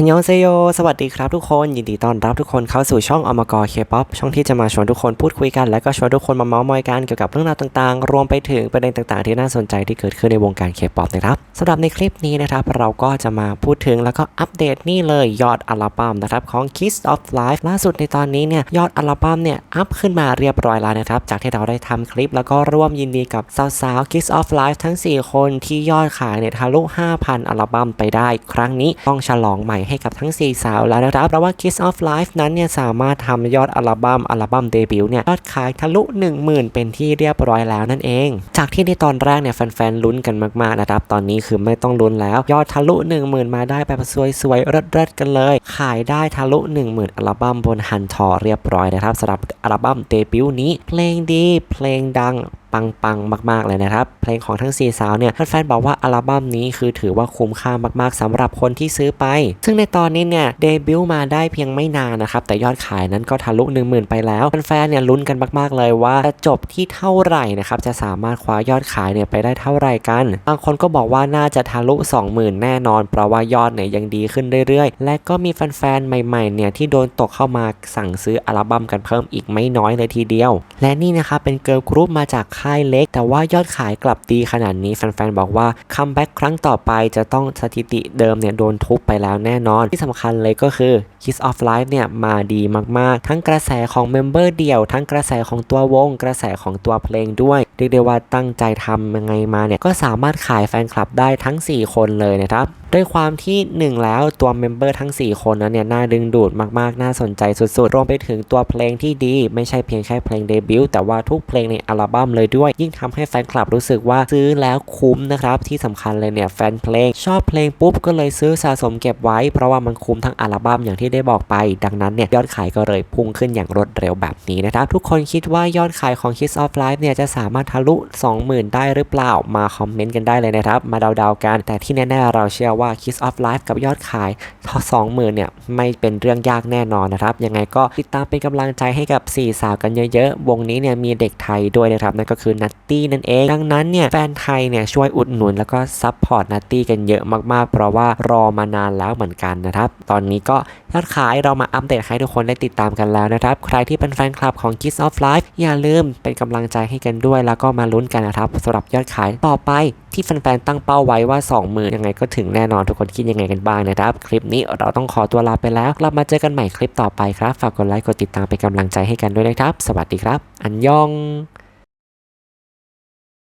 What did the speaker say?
ฮันยองเซโย สวัสดีครับทุกคน ยินดีต้อนรับทุกคนเข้าสู่ช่องอมกรเคป๊อปช่องที่จะมาชวนทุกคนพูดคุยกัน และก็ชวนทุกคนมาเมาส์มอยกันเกี่ยวกับเรื่องราวต่างๆ รวมไปถึงประเด็นต่างๆ ที่น่าสนใจที่เกิดขึ้นในวงการเคป๊อปนะครับสำหรับในคลิปนี้นะครับ เราก็จะมาพูดถึงแล้วก็อัปเดตนี่เลยยอดอัลบั้มนะครับของ Kiss of Life ล่าสุดในตอนนี้เนี่ยยอดอัลบั้มเนี่ยอัพขึ้นมาเรียบร้อยแล้วนะครับจากที่เราได้ทำคลิป แล้วก็ร่วมยินดีกับสาวๆ Kiss of Life ทั้ง 4 คนที่ยอดขายเนี่ยทะลุ 5,000 อัลบั้มไปได้ ครั้งนี้ต้องฉลองใหม่ให้กับทั้ง 4 สาวแล้วนะครับเพราะว่า Kiss of Life นั้นเนี่ยสามารถทำยอดอัลบั้มอัลบั้มเดบิวต์เนี่ยยอดขายทะลุ 10,000 เป็นที่เรียบร้อยแล้วนั่นเอง จากที่ในตอนแรกเนี่ยแฟนๆลุ้นกันมากๆนะครับตอนนี้คือไม่ต้องลุ้นแล้ว ยอดทะลุ 10,000 มาได้แบบสวยๆเริดๆกันเลย ขายได้ทะลุ 10,000 อัลบั้มบนฮันทอเรียบร้อยนะครับสำหรับอัลบั้มเดบิวต์นี้ เพลงดีเพลงดังปังๆ มาก ๆ เลยนะครับ เพลงของทั้ง 4 สาวเนี่ยแฟนๆบอกว่าอัลบั้มนี้คือถือว่าคุ้มค่ามากๆสำหรับคนที่ซื้อไป ซึ่งในตอนนี้เนี่ยเดบิวต์มาได้เพียงไม่นานนะครับ แต่ยอดขายนั้นก็ทะลุ 10,000 ไปแล้วแฟนๆเนี่ยลุ้นกันมาก ๆ เลยว่าจะจบที่เท่าไหร่นะครับจะสามารถคว้ายอดขายเนี่ยไปได้เท่าไหร่กัน บางคนก็บอกว่าน่าจะทะลุ 20,000 แน่นอน เพราะว่ายอดเนี่ยยังดีขึ้นเรื่อยๆ และก็มีแฟนๆใหม่ๆเนี่ยที่โดนตกเข้ามาสั่งซื้ออัลบั้มกันเพิ่มอีกไม่น้อยเลยทีเดียว และนี่นะครับเป็นเกิร์ลกรุ๊ปมาจากค่ายเล็ก แต่ว่ายอดขายกลับดีขนาดนี้แฟนๆบอกว่าคัมแบ็กครั้งต่อไปจะต้องสถิติเดิมเนี่ยโดนทุบไปแล้วแน่นอน ที่สำคัญเลยก็คือ Kiss of Life เนี่ยมาดีมากๆ ทั้งกระแสของเมมเบอร์เดี่ยว ทั้งกระแสของตัววง กระแสของตัวเพลงด้วยเรียกได้ว่าตั้งใจทำยังไงมาเนี่ยก็สามารถขายแฟนคลับได้ทั้ง 4 คนเลยนะครับด้วยความที่ 1 แล้วตัวเมมเบอร์ทั้ง 4 คนนั้นเนี่ยน่าดึงดูดมากๆ น่าสนใจสุดๆ รวมไปถึงตัวเพลงที่ดี ไม่ใช่เพียงแค่เพลงเดบิวต์แต่ว่าทุกเพลงในอัลบั้มเลยด้วย ยิ่งทำให้แฟนคลับรู้สึกว่าซื้อแล้วคุ้มนะครับ ที่สำคัญเลยเนี่ยแฟนเพลง ชอบเพลงปุ๊บก็เลยซื้อสะสมเก็บไว้ เพราะว่ามันคุ้มทั้งอัลบั้มอย่างที่ได้บอกไป ดังนั้นเนี่ยยอดขายก็เลยพุ่งขึ้นอย่างรวดเร็วแบบนี้นะครับทุกคนคิดว่ายอดขายของ Kiss of Life เนี่ยจะสามารถทะลุ 20,000 ได้หรือเปล่ามาคอมเมนต์กันได้เลยนะครับมาเดาๆกัน แต่ที่แน่ๆเราเชื่อว่า Kiss of Life กับยอดขายทอ20,000 เนี่ย ไม่เป็นเรื่องยากแน่นอนนะครับ ยังไงก็ติดตามเป็นกำลังใจให้กับ 4 สาวกันเยอะๆ วงนี้เนี่ยมีเด็กไทยด้วยนะครับ นั่นก็คือนัตตี้นั่นเอง ดังนั้นเนี่ยแฟนไทยเนี่ยช่วยอุดหนุนแล้วก็ซัพพอร์ตนัตตี้กันเยอะมากๆ เพราะว่ารอมานานแล้วเหมือนกันนะครับ ตอนนี้ก็ยอดขายเรามาอัปเดตให้ทุกคนได้ติดตามกันแล้วนะครับ ใครที่เป็นแฟนคลับของ Kiss of Life อย่าลืมเป็นกำลังใจให้กันด้วย แล้วก็มาลุ้นกันนะครับสำหรับยอดขายต่อไป ที่แฟนๆตั้งเป้าไว้ว่า 2 มือยังไงก็ถึงแน่นอนทุกคนคิดยังไงกันบ้างนะครับ คลิปนี้เราต้องขอตัวลาไปแล้วกลับมาเจอกันใหม่คลิปต่อไปครับ ฝากกดไลค์กดติดตามเป็นกำลังใจให้กันด้วยนะครับ สวัสดีครับ อันยอง